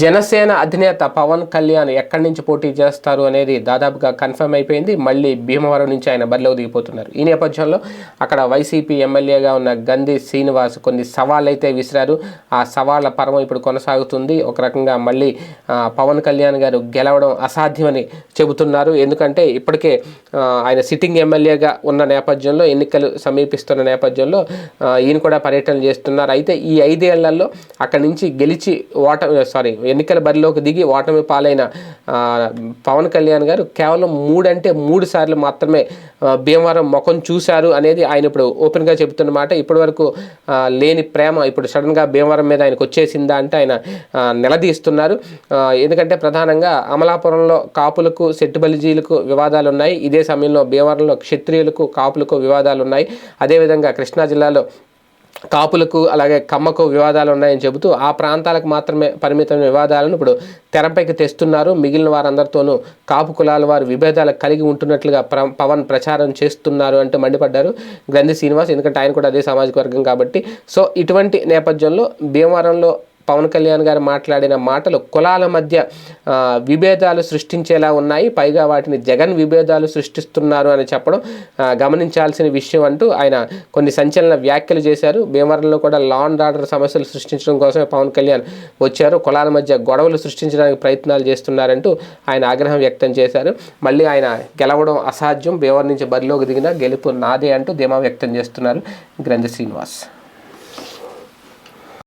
జనసేన అధినేత పవన్ కళ్యాణ్ ఎక్కడి నుంచి పోటీ చేస్తారు అనేది దాదాపుగా కన్ఫర్మ్ అయిపోయింది. మళ్ళీ భీమవరం నుంచి ఆయన బరిలోకి దిగిపోతున్నారు. ఈ నేపథ్యంలో అక్కడ వైసీపీ ఎమ్మెల్యేగా ఉన్న గంధి శ్రీనివాస్ కొన్ని సవాళ్ళు అయితే విసిరారు. ఆ సవాళ్ళ పర్వం ఇప్పుడు కొనసాగుతుంది. ఒక రకంగా మళ్ళీ పవన్ కళ్యాణ్ గారు గెలవడం అసాధ్యమని చెబుతున్నారు. ఎందుకంటే ఇప్పటికే ఆయన సిట్టింగ్ ఎమ్మెల్యేగా ఉన్న నేపథ్యంలో ఎన్నికలు సమీపిస్తున్న నేపథ్యంలో ఈయన కూడా పర్యటన చేస్తున్నారు. అయితే ఈ ఐదేళ్ళలో అక్కడి నుంచి గెలిచి ఓట సారీ ఎన్నికల బరిలోకి దిగి ఓటమి పాలైన పవన్ కళ్యాణ్ గారు కేవలం మూడంటే మూడు సార్లు మాత్రమే భీమవరం ముఖం చూశారు అనేది ఆయన ఇప్పుడు ఓపెన్గా చెబుతున్న మాట. ఇప్పటి వరకు లేని ప్రేమ ఇప్పుడు సడన్గా భీమవరం మీద ఆయనకు వచ్చేసిందా అంటే ఆయన నిలదీస్తున్నారు. ఎందుకంటే ప్రధానంగా అమలాపురంలో కాపులకు సెట్టుబలిజీలకు వివాదాలు ఉన్నాయి. ఇదే సమయంలో భీమవరంలో క్షత్రియులకు కాపులకు వివాదాలు ఉన్నాయి. అదేవిధంగా కృష్ణా జిల్లాలో కాపులకు అలాగే కమ్మకు వివాదాలు ఉన్నాయని చెబుతూ ఆ ప్రాంతాలకు మాత్రమే పరిమితమైన వివాదాలను ఇప్పుడు తెరపైకి తెస్తున్నారు. మిగిలిన వారందరితోనూ కాపు కులాల వారు విభేదాలు కలిగి ఉంటున్నట్లుగా ప్ర పవన్ ప్రచారం చేస్తున్నారు అంటూ మండిపడ్డారు గ్రంథి శ్రీనివాస్. ఎందుకంటే ఆయన కూడా అదే సామాజిక వర్గం కాబట్టి. సో ఇటువంటి నేపథ్యంలో భీమవరంలో పవన్ కళ్యాణ్ గారు మాట్లాడిన మాటలు కులాల మధ్య విభేదాలు సృష్టించేలా ఉన్నాయి. పైగా వాటిని జగన్ విభేదాలు సృష్టిస్తున్నారు అని చెప్పడం గమనించాల్సిన విషయం అంటూ ఆయన కొన్ని సంచలన వ్యాఖ్యలు చేశారు. భీమవరంలో కూడా లా అండ్ ఆర్డర్ సమస్యలు సృష్టించడం కోసమే పవన్ కళ్యాణ్ వచ్చారు. కులాల మధ్య గొడవలు సృష్టించడానికి ప్రయత్నాలు చేస్తున్నారంటూ ఆయన ఆగ్రహం వ్యక్తం చేశారు. మళ్ళీ ఆయన గెలవడం అసాధ్యం. భీమవరం నుంచి బరిలోకి దిగిన గెలుపు నాదే అంటూ ధీమా వ్యక్తం చేస్తున్నారు గ్రంథ శ్రీనివాస్.